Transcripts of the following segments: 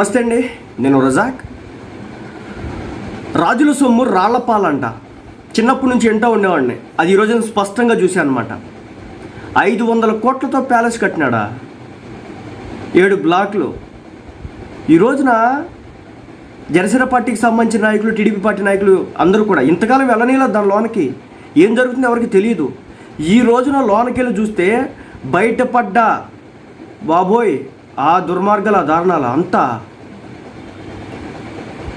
నమస్తే అండి నేను రజాక్. రాజుల సొమ్ము రాళ్ళపాలంట. చిన్నప్పటి నుంచి ఎంటో ఉండేవాడిని. అది ఈరోజు నేను స్పష్టంగా చూశాను అనమాట ఐదు వందల కోట్లతో ప్యాలెస్ కట్టినాడా? ఏడు బ్లాక్లు. ఈ రోజున జనసేన పార్టీకి సంబంధించిన నాయకులు టీడీపీ పార్టీ నాయకులు అందరూ కూడా ఇంతకాలం వెళ్ళనీలేదు దాని లోనకి ఏం జరుగుతుందో ఎవరికి తెలియదు. ఈ రోజున లోనకెళ్ళి చూస్తే బయటపడ్డ బాబోయ్ ఆ దుర్మార్గాల దారుణాలు అంతా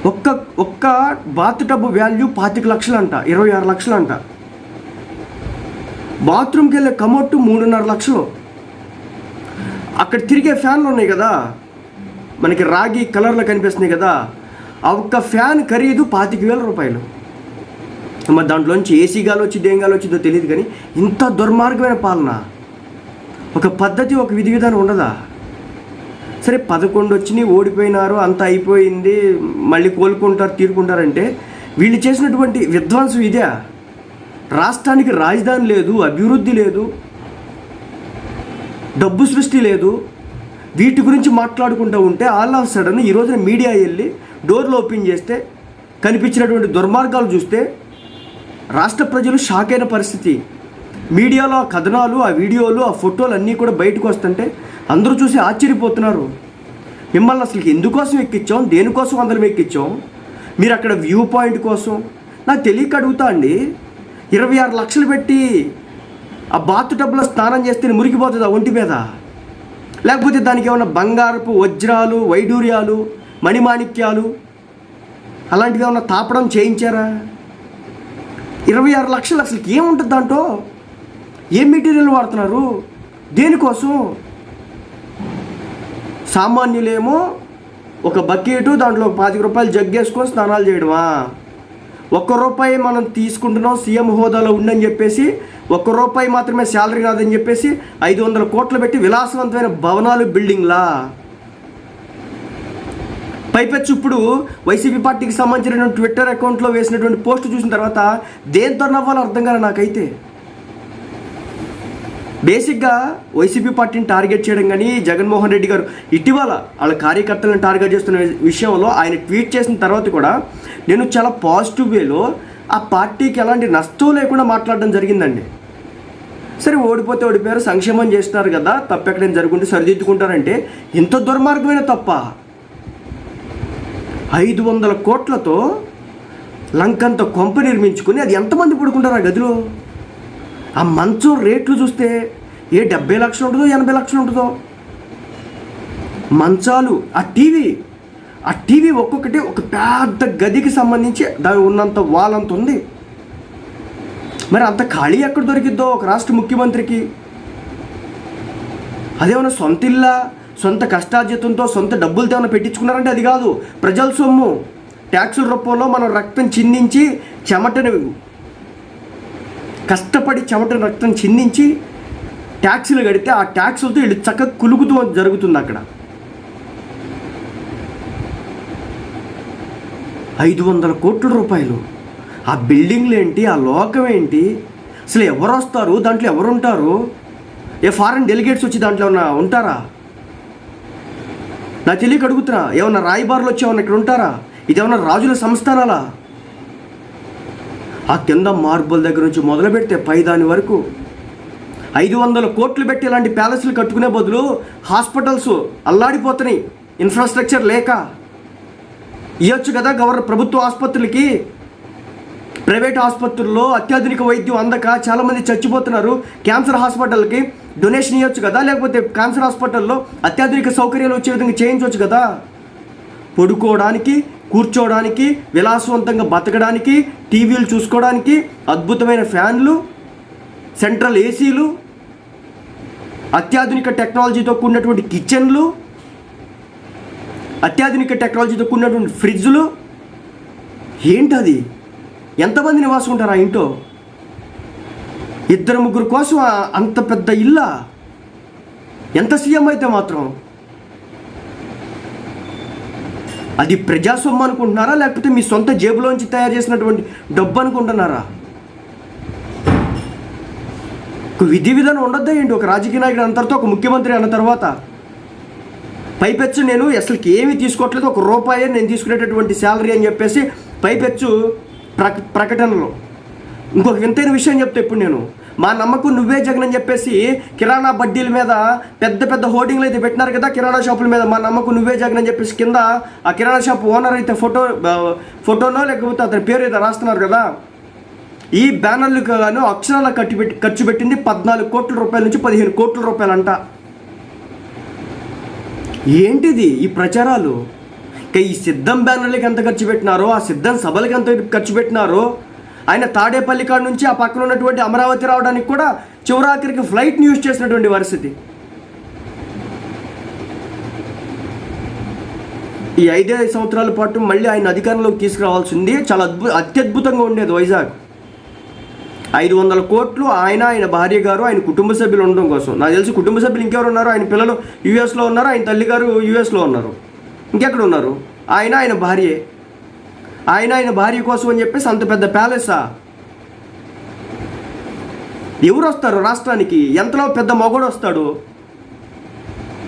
ఒక్క ఒక్క బాత్ టబ్ వాల్యూ పాతిక లక్షలు అంట ఇరవై ఆరు లక్షలు అంట బాత్రూమ్కి వెళ్ళే కమోట్టు మూడున్నర లక్షలు. అక్కడ తిరిగే ఫ్యాన్లు ఉన్నాయి కదా. మనకి రాగి కలర్లో కనిపిస్తున్నాయి కదా. ఆ ఒక్క ఫ్యాన్ ఖరీదు పాతిక వేల రూపాయలు. మరి దాంట్లోంచి ఏసీ గాలి వచ్చి ఏం వచ్చిందో తెలియదు కానీ ఇంత దుర్మార్గమైన పాలన. ఒక పద్ధతి ఒక విధి విధానం ఉండదా? సరే పదకొండు వచ్చినాయి ఓడిపోయినారు అంత అయిపోయింది మళ్ళీ కోలుకుంటారు తీరుకుంటారంటే వీళ్ళు చేసినటువంటి విధ్వంసం ఇదే. రాష్ట్రానికి రాజధాని లేదు అభివృద్ధి లేదు డబ్బు సృష్టి లేదు. వీటి గురించి మాట్లాడుకుంటూ ఉంటే ఆల్ ఆఫ్ సడన్ ఈ రోజున మీడియా వెళ్ళి డోర్లు ఓపెన్ చేస్తే కనిపించినటువంటి దుర్మార్గాలు చూస్తే రాష్ట్ర ప్రజలు షాక్ అయిన పరిస్థితి. మీడియాలో ఆ కథనాలు ఆ వీడియోలు ఆ ఫోటోలు అన్నీ కూడా బయటకు వస్తుంటే అందరూ చూసి ఆశ్చర్యపోతున్నారు. మిమ్మల్ని అసలు ఎందుకోసం ఎక్కించాం దేనికోసం అందరం ఎక్కించాం మీరు అక్కడ వ్యూ పాయింట్ కోసం? నాకు తెలియక అడుగుతా అండి. ఇరవై ఆరు లక్షలు పెట్టి ఆ బాత్ టబ్లో స్నానం చేస్తే మురికిపోతుందా ఒంటి మీద? లేకపోతే దానికి ఏమైనా బంగారపు వజ్రాలు వైడూర్యాలు మణిమాణిక్యాలు అలాంటివి ఏమైనా తాపడం చేయించారా? ఇరవై ఆరు లక్షలు అసలు ఏముంటుంది దాంట్లో? ఏం మెటీరియల్ వాడుతున్నారు? దేనికోసం? సామాన్యులేమో ఒక బకెట్ దాంట్లో పాతిక రూపాయలు జగ్గేసుకొని స్నానాలు చేయడమా? ఒక్క రూపాయి మనం తీసుకుంటున్నాం సీఎం హోదాలో ఉందని చెప్పేసి ఒక్క రూపాయి మాత్రమే శాలరీ రాదని చెప్పేసి ఐదు వందల కోట్లు పెట్టి విలాసవంతమైన భవనాలు బిల్డింగ్లా? పైపెచ్చు ఇప్పుడు వైసీపీ పార్టీకి సంబంధించిన ట్విట్టర్ అకౌంట్లో వేసినటువంటి పోస్ట్ చూసిన తర్వాత దేంతో నవ్వాలో అర్థం కాదు నాకైతే. బేసిక్గా వైసీపీ పార్టీని టార్గెట్ చేయడం కానీ జగన్మోహన్ రెడ్డి గారు ఇటీవల వాళ్ళ కార్యకర్తలను టార్గెట్ చేస్తున్న విషయంలో ఆయన ట్వీట్ చేసిన తర్వాత కూడా నేను చాలా పాజిటివ్ వేలో ఆ పార్టీకి ఎలాంటి నష్టం లేకుండా మాట్లాడడం జరిగిందండి. సరే ఓడిపోతే ఓడిపోయారు సంక్షేమం చేస్తున్నారు కదా తప్పు ఎక్కడైనా జరుగుంటే సరిదిద్దుకుంటారంటే ఇంత దుర్మార్గమైన తప్ప? ఐదు వందల కోట్లతో లంకంత కొంప నిర్మించుకుని అది ఎంతమంది పడుకుంటారు ఆ గదిలో? ఆ మంచం రేట్లు చూస్తే ఏ డెబ్బై లక్షలు ఉంటుందో ఎనభై లక్షలు ఉంటుందో? మంచాలు ఆ టీవీ ఆ టీవీ ఒక్కొక్కటి ఒక పెద్ద గదికి సంబంధించి దాని ఉన్నంత వాల్ అంత ఉంది. మరి అంత ఖాళీ ఎక్కడ దొరికిద్దో ఒక రాష్ట్ర ముఖ్యమంత్రికి? అదేమన్నా సొంత ఇల్లా సొంత కష్టార్జితంతో సొంత డబ్బులతో ఏమైనా పెట్టించుకున్నారంటే అది కాదు. ప్రజల సొమ్ము. ట్యాక్సుల రూపంలో మనం రక్తం చిందించి చెమటని కష్టపడి చెమట రక్తం చిందించి ట్యాక్సీలు కడితే ఆ ట్యాక్సీలతో వీళ్ళు చక్కగా కులుగుతూ జరుగుతుంది అక్కడ. ఐదు వందల కోట్ల రూపాయలు. ఆ బిల్డింగ్లు ఏంటి ఆ లోకం ఏంటి అసలు ఎవరు వస్తారు దాంట్లో ఎవరు ఉంటారు? ఏ ఫారెన్ డెలిగేట్స్ వచ్చి దాంట్లో ఏమన్నా ఉంటారా? నా తెలియక అడుగుతున్నా ఏమన్నా రాయబారులు వచ్చి ఏమన్నా ఇక్కడ ఉంటారా? ఇదేమన్నా రాజుల సంస్థానాలా? ఆ కింద మార్బుల్ దగ్గర నుంచి మొదలు పెడితే పై దాని వరకు ఐదు వందల కోట్లు పెట్టి ఇలాంటి ప్యాలెస్లు కట్టుకునే బదులు హాస్పిటల్స్ అల్లాడిపోతున్నాయి. ఇన్ఫ్రాస్ట్రక్చర్ లేక. ఇవ్వచ్చు కదా గవర్న ప్రభుత్వ ఆసుపత్రులకి. ప్రైవేట్ ఆసుపత్రుల్లో అత్యాధునిక వైద్యం అందక చాలామంది చచ్చిపోతున్నారు. క్యాన్సర్ హాస్పిటల్కి డొనేషన్ ఇవ్వచ్చు కదా? లేకపోతే క్యాన్సర్ హాస్పిటల్లో అత్యాధునిక సౌకర్యాలు వచ్చే విధంగా చేయించవచ్చు కదా? పడుకోవడానికి కూర్చోవడానికి విలాసవంతంగా బతకడానికి టీవీలు చూసుకోవడానికి అద్భుతమైన ఫ్యాన్లు సెంట్రల్ ఏసీలు అత్యాధునిక టెక్నాలజీతో కూడినటువంటి కిచెన్లు అత్యాధునిక టెక్నాలజీతో కూడినటువంటి ఫ్రిడ్జ్లు. ఏంటది ఎంతమంది నివాసం ఉంటారు ఆ ఇంట్లో? ఇద్దరు ముగ్గురు కోసం అంత పెద్ద ఇల్లా? ఎంత సీఎం అయితే మాత్రం? అది ప్రజాస్వామ్యం అనుకుంటున్నారా? లేకపోతే మీ సొంత జేబులోంచి తయారు చేసినటువంటి డబ్బు అనుకుంటున్నారా? ఒక విధి విధానం ఉండొద్దా ఏంటి? ఒక రాజకీయ నాయకుడు అన్న తర్వాత ఒక ముఖ్యమంత్రి అన్న తర్వాత? పైపెచ్చు నేను అసలుకి ఏమీ తీసుకోవట్లేదు ఒక రూపాయే నేను తీసుకునేటటువంటి శాలరీ అని చెప్పేసి పైపెచ్చు ప్రక ప్రకటనలో. ఇంకొక వింతైన విషయం చెప్తే ఇప్పుడు నేను. మా నమ్మకం నువ్వే జగన్ అని చెప్పేసి కిరాణా బడ్డీల మీద పెద్ద పెద్ద హోర్డింగ్లు అయితే పెట్టినారు కదా కిరాణా షాపుల మీద. మా నమ్మకం నువ్వే జగన్ అని చెప్పేసి కింద ఆ కిరాణా షాప్ ఓనర్ అయితే ఫోటో ఫోటోనో లేకపోతే అతని పేరు అయితే రాస్తున్నారు కదా ఈ బ్యానర్లకు గాను అక్షరాల ఖర్చు పెట్టి ఖర్చు పెట్టింది పద్నాలుగు కోట్ల రూపాయల నుంచి పదిహేను కోట్ల రూపాయలంట. ఏంటిది ఈ ప్రచారాలు? ఇక ఈ సిద్ధం బ్యానర్లకి ఎంత ఖర్చు పెట్టినారో ఆ సిద్ధం సభలకి ఎంత ఖర్చు పెట్టినారో ఆయన తాడేపల్లి కాడ నుంచి ఆ పక్కన ఉన్నటువంటి అమరావతి రావడానికి కూడా చివరాఖరికి ఫ్లైట్ని యూజ్ చేసినటువంటి పరిస్థితి. ఈ ఐదే సంవత్సరాల పాటు మళ్ళీ ఆయన అధికారంలోకి తీసుకురావాల్సింది చాలా అద్భుత అత్యద్భుతంగా ఉండేది వైజాగ్. ఐదు వందల కోట్లు ఆయన ఆయన భార్య గారు ఆయన కుటుంబ సభ్యులు ఉండడం కోసం. నాకు తెలిసి కుటుంబ సభ్యులు ఇంకెవరు ఉన్నారు? ఆయన పిల్లలు యూఎస్లో ఉన్నారు? ఆయన తల్లి గారు యూఎస్లో ఉన్నారు. ఇంకెక్కడ ఉన్నారు? ఆయన ఆయన భార్యే. ఆయన ఆయన భార్య కోసం అని చెప్పేసి అంత పెద్ద ప్యాలెసా? ఎవరు వస్తారు రాష్ట్రానికి? ఎంతలో పెద్ద మగోడు వస్తాడు?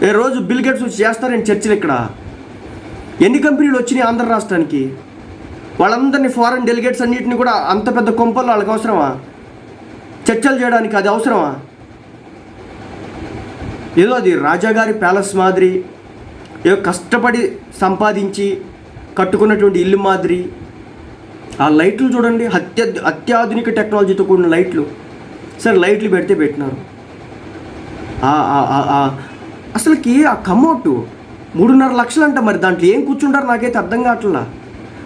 ఏ రోజు బిల్ గేట్స్ వచ్చి చేస్తారని చర్చలు ఇక్కడ. ఎన్ని కంపెనీలు వచ్చినాయి ఆంధ్ర రాష్ట్రానికి? వాళ్ళందరినీ ఫారెన్ డెలిగేట్స్ అన్నింటినీ కూడా అంత పెద్ద కొంపల్లో వాళ్ళకి అవసరమా? చర్చలు చేయడానికి అది అవసరమా? ఏదో అది రాజాగారి ప్యాలెస్ మాదిరి ఏదో కష్టపడి సంపాదించి కట్టుకున్నటువంటి ఇల్లు మాదిరి. ఆ లైట్లు చూడండి అత్య అత్యాధునిక టెక్నాలజీతో కూడిన లైట్లు. సరే లైట్లు పెడితే పెట్టినారు. అసలుకి ఆ కమోటు మూడున్నర లక్షలు అంట మరి దాంట్లో ఏం కూర్చుంటారు నాకైతే అర్థం కావట్లా.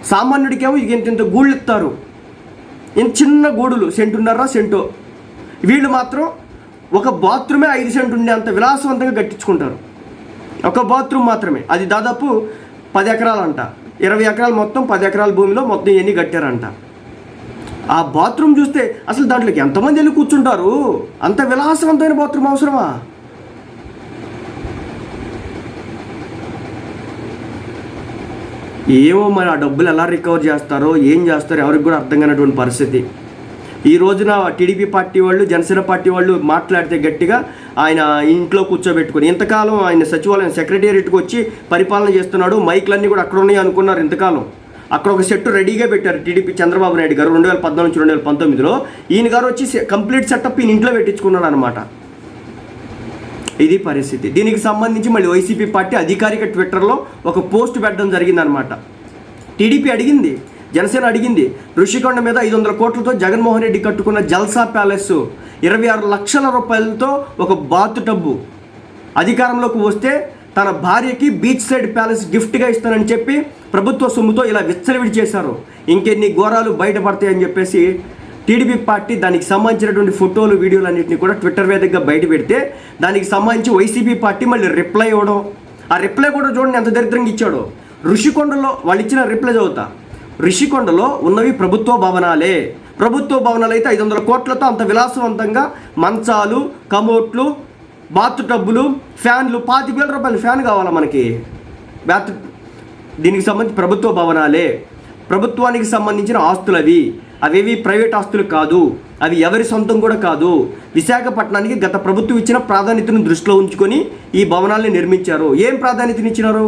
సామాన్యుడికేమో ఇక ఇంత ఇంత గూళ్ళు ఇస్తారు. ఇంత చిన్న గూడులు సెంటున్నర సెంటో. వీళ్ళు మాత్రం ఒక బాత్రూమే ఐదు సెంటు ఉండే అంత విలాసవంతంగా కట్టించుకుంటారు. ఒక బాత్రూమ్ మాత్రమే. అది దాదాపు పది ఎకరాలంట. ఇరవై ఎకరాలు మొత్తం పది ఎకరాల భూమిలో మొత్తం ఇవన్నీ కట్టారంట. ఆ బాత్రూమ్ చూస్తే అసలు దాంట్లోకి ఎంతమంది వెళ్ళి కూర్చుంటారు? అంత విలాసవంతమైన బాత్రూమ్ అవసరమా? ఏమో మరి ఆ డబ్బులు ఎలా రికవర్ చేస్తారో ఏం చేస్తారో ఎవరికి కూడా అర్థం కానటువంటి పరిస్థితి. ఈ రోజున టీడీపీ పార్టీ వాళ్ళు జనసేన పార్టీ వాళ్ళు మాట్లాడితే గట్టిగా ఆయన ఇంట్లో కూర్చోబెట్టుకొని ఇంతకాలం ఆయన సచివాలయం సెక్రటేరియట్కి వచ్చి పరిపాలన చేస్తున్నాడు మైక్లన్నీ కూడా అక్కడ ఉన్నాయి అనుకున్నారు ఇంతకాలం. అక్కడ ఒక సెట్ రెడీగా పెట్టారు టీడీపీ చంద్రబాబు నాయుడు గారు రెండు వేల పద్నాలుగు నుంచి రెండు వేల పంతొమ్మిదిలో. ఈయన గారు వచ్చి కంప్లీట్ సెటప్ ఈయన ఇంట్లో పెట్టించుకున్నాడు అనమాట ఇది పరిస్థితి. దీనికి సంబంధించి మళ్ళీ వైసీపీ పార్టీ అధికారిక ట్విట్టర్లో ఒక పోస్ట్ పెట్టడం జరిగిందనమాట టీడీపీ అడిగింది జనసేన అడిగింది ఋషికొండ మీద ఐదు వందల కోట్లతో జగన్మోహన్ రెడ్డి కట్టుకున్న జల్సా ప్యాలెస్ ఇరవై ఆరు లక్షల రూపాయలతో ఒక బాత్ టబ్బు. అధికారంలోకి వస్తే తన భార్యకి బీచ్ సైడ్ ప్యాలెస్ గిఫ్ట్గా ఇస్తానని చెప్పి ప్రభుత్వ సొమ్ముతో ఇలా విచ్చలవిడి చేశారు. ఇంకెన్ని ఘోరాలు బయటపడతాయని చెప్పేసి టీడీపీ పార్టీ దానికి సంబంధించినటువంటి ఫోటోలు వీడియోలు అన్నింటినీ కూడా ట్విట్టర్ వేదికగా బయట పెడితే దానికి సంబంధించి వైసీపీ పార్టీ మళ్ళీ రిప్లై ఇవ్వడం. ఆ రిప్లై కూడా చూడండి ఎంత దరిద్రంగా ఇచ్చాడో. ఋషికొండలో వాళ్ళు ఇచ్చిన రిప్లై చదువుతా. రిషికొండలో ఉన్నవి ప్రభుత్వ భవనాలే. ప్రభుత్వ భవనాలు అయితే ఐదు వందల కోట్లతో అంత విలాసవంతంగా మంచాలు కమోట్లు బాత్ టబ్బులు ఫ్యాన్లు పాతి వేల రూపాయల ఫ్యాన్ కావాలా మనకి? బాత్ దీనికి సంబంధించి ప్రభుత్వ భవనాలే. ప్రభుత్వానికి సంబంధించిన ఆస్తులు అవి అవేవి ప్రైవేట్ ఆస్తులు కాదు. అవి ఎవరి సొంతం కూడా కాదు. విశాఖపట్నానికి గత ప్రభుత్వం ఇచ్చిన ప్రాధాన్యతను దృష్టిలో ఉంచుకొని ఈ భవనాల్ని నిర్మించారు. ఏం ప్రాధాన్యతనిచ్చినారు?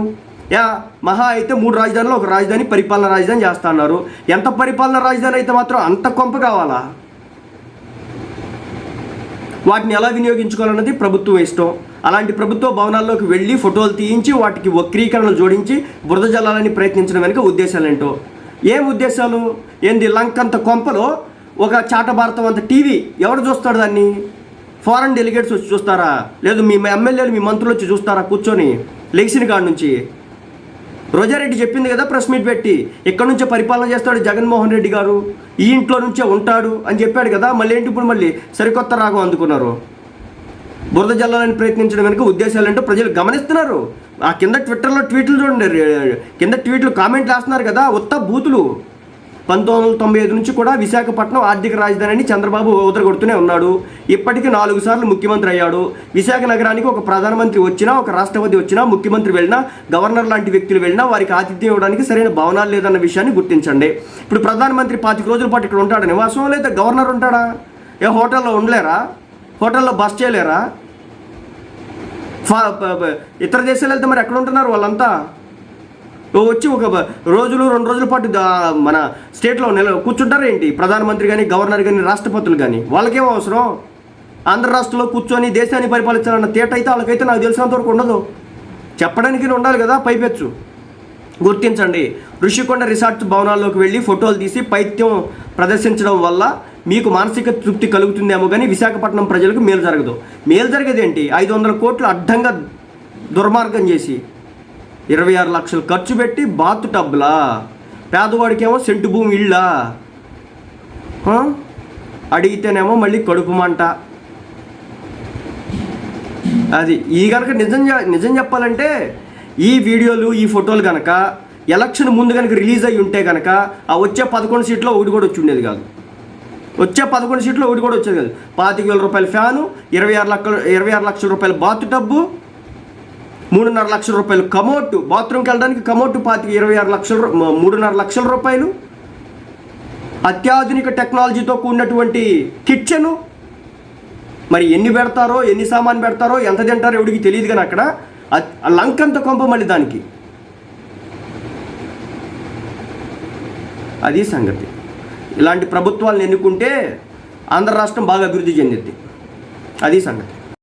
యా మహా అయితే మూడు రాజధానులు ఒక రాజధాని పరిపాలన రాజధాని చేస్తా అన్నారు ఎంత పరిపాలన రాజధాని అయితే మాత్రం అంత కొంప కావాలా? వాటిని ఎలా వినియోగించుకోవాలన్నది ప్రభుత్వం ఇష్టం. అలాంటి ప్రభుత్వ భవనాల్లోకి వెళ్ళి ఫోటోలు తీయించి వాటికి వక్రీకరణలు జోడించి బురద జల్లాలని ప్రయత్నించడం వెనుక ఉద్దేశాలు ఏంటో? ఏం ఉద్దేశాలు? ఏంది లంకంత కొంపలో ఒక చాట భారతం అంత టీవీ ఎవడు చూస్తాడు దాన్ని? ఫారెన్ డెలిగేట్స్ వచ్చి చూస్తారా? లేదు మీ ఎమ్మెల్యేలు మీ మంత్రులు వచ్చి చూస్తారా కూర్చొని? లెగిసిన కాడ నుంచి. రోజారెడ్డి చెప్పింది కదా ప్రెస్ మీట్ పెట్టి ఇక్కడ నుంచే పరిపాలన చేస్తాడు జగన్మోహన్ రెడ్డి గారు? ఈ ఇంట్లో నుంచే ఉంటాడు? అని చెప్పాడు కదా మళ్ళీ ఏంటి ఇప్పుడు మళ్ళీ? సరికొత్త రాగం అందుకున్నారు. బురద జల్లాలని ప్రయత్నించడం వెనుక ఉద్దేశాలు ఏంటో ప్రజలు గమనిస్తున్నారు. ఆ కింద ట్విట్టర్లో ట్వీట్లు చూడండి కింద ట్వీట్లు కామెంట్లు వేస్తున్నారు కదా ఉత్త బూతులు. పంతొమ్మిది వందల తొంభై ఐదు నుంచి కూడా విశాఖపట్నం ఆర్థిక రాజధానిని చంద్రబాబు కొడుతూనే ఉన్నాడు. ఇప్పటికీ నాలుగు సార్లు ముఖ్యమంత్రి అయ్యాడు. విశాఖ నగరానికి ఒక ప్రధానమంత్రి వచ్చినా ఒక రాష్ట్రపతి వచ్చినా ముఖ్యమంత్రి వెళ్ళినా గవర్నర్ లాంటి వ్యక్తులు వెళ్ళినా వారికి ఆతిథ్యం ఇవ్వడానికి సరైన భవనాలు లేదన్న విషయాన్ని గుర్తించండి. ఇప్పుడు ప్రధానమంత్రి పాతిక రోజుల పాటు ఇక్కడ ఉంటాడు? నివాసం లేదా గవర్నర్ ఉంటాడా? ఏ హోటల్లో ఉండలేరా? హోటల్లో బస్ చేయలేరా? ఇతర దేశాలు వెళ్తే మరి ఎక్కడ ఉంటున్నారు వాళ్ళంతా? వచ్చి ఒక రోజులు రెండు రోజుల పాటు మన స్టేట్లో నిల కూర్చుంటారు ఏంటి? ప్రధానమంత్రి కానీ గవర్నర్ కానీ రాష్ట్రపతులు కానీ వాళ్ళకేం అవసరం? ఆంధ్ర రాష్ట్రంలో కూర్చొని దేశాన్ని పరిపాలించాలన్న తేట అయితే వాళ్ళకైతే నాకు తెలిసినంత వరకు ఉండదు. చెప్పడానికి ఉండాలి కదా పైపెచ్చు. గుర్తించండి ఋషికొండ రిసార్ట్స్ భవనాల్లోకి వెళ్ళి ఫోటోలు తీసి పైత్యం ప్రదర్శించడం వల్ల మీకు మానసిక తృప్తి కలుగుతుందేమో కానీ విశాఖపట్నం ప్రజలకు మేలు జరగదు. మేలు జరిగేది ఏంటి? ఐదు వందల కోట్లు అడ్డంగా దుర్మార్గం చేసి ఇరవై ఆరు లక్షలు ఖర్చు పెట్టి బాత్ టబ్లా పేదవాడికేమో సెంటు భూమి ఇళ్ళా? అడిగితేనేమో మళ్ళీ కడుపు మంట. అది ఈ కనుక నిజం నిజం చెప్పాలంటే ఈ వీడియోలు ఈ ఫోటోలు కనుక ఎలక్షన్ ముందు కనుక రిలీజ్ అయ్యి ఉంటే కనుక ఆ వచ్చే పదకొండు సీట్లో ఒకటి కూడా వచ్చి ఉండేది కాదు. వచ్చే పదకొండు సీట్లో ఒకటి కూడా వచ్చేది కాదు. పాతిక వేల రూపాయల ఫ్యాను ఇరవై ఆరు లక్షల ఇరవై ఆరు లక్షల రూపాయల బాతు డబ్బు మూడున్నర లక్షల రూపాయలు. కమోటు బాత్రూమ్కి వెళ్ళడానికి కమోటు పాతిక ఇరవై ఆరు లక్షల మూడున్నర లక్షల రూపాయలు. అత్యాధునిక టెక్నాలజీతో కూడినటువంటి కిచెను. మరి ఎన్ని పెడతారో ఎన్ని సామాన్ పెడతారో ఎంత తింటారో ఎవడికి తెలియదు కానీ అక్కడ లంకంత కొంప మళ్ళీ దానికి. అది సంగతి. ఇలాంటి ప్రభుత్వాలను ఎన్నుకుంటే ఆంధ్ర రాష్ట్రం బాగా అభివృద్ధి చెందిద్ది. అది సంగతి.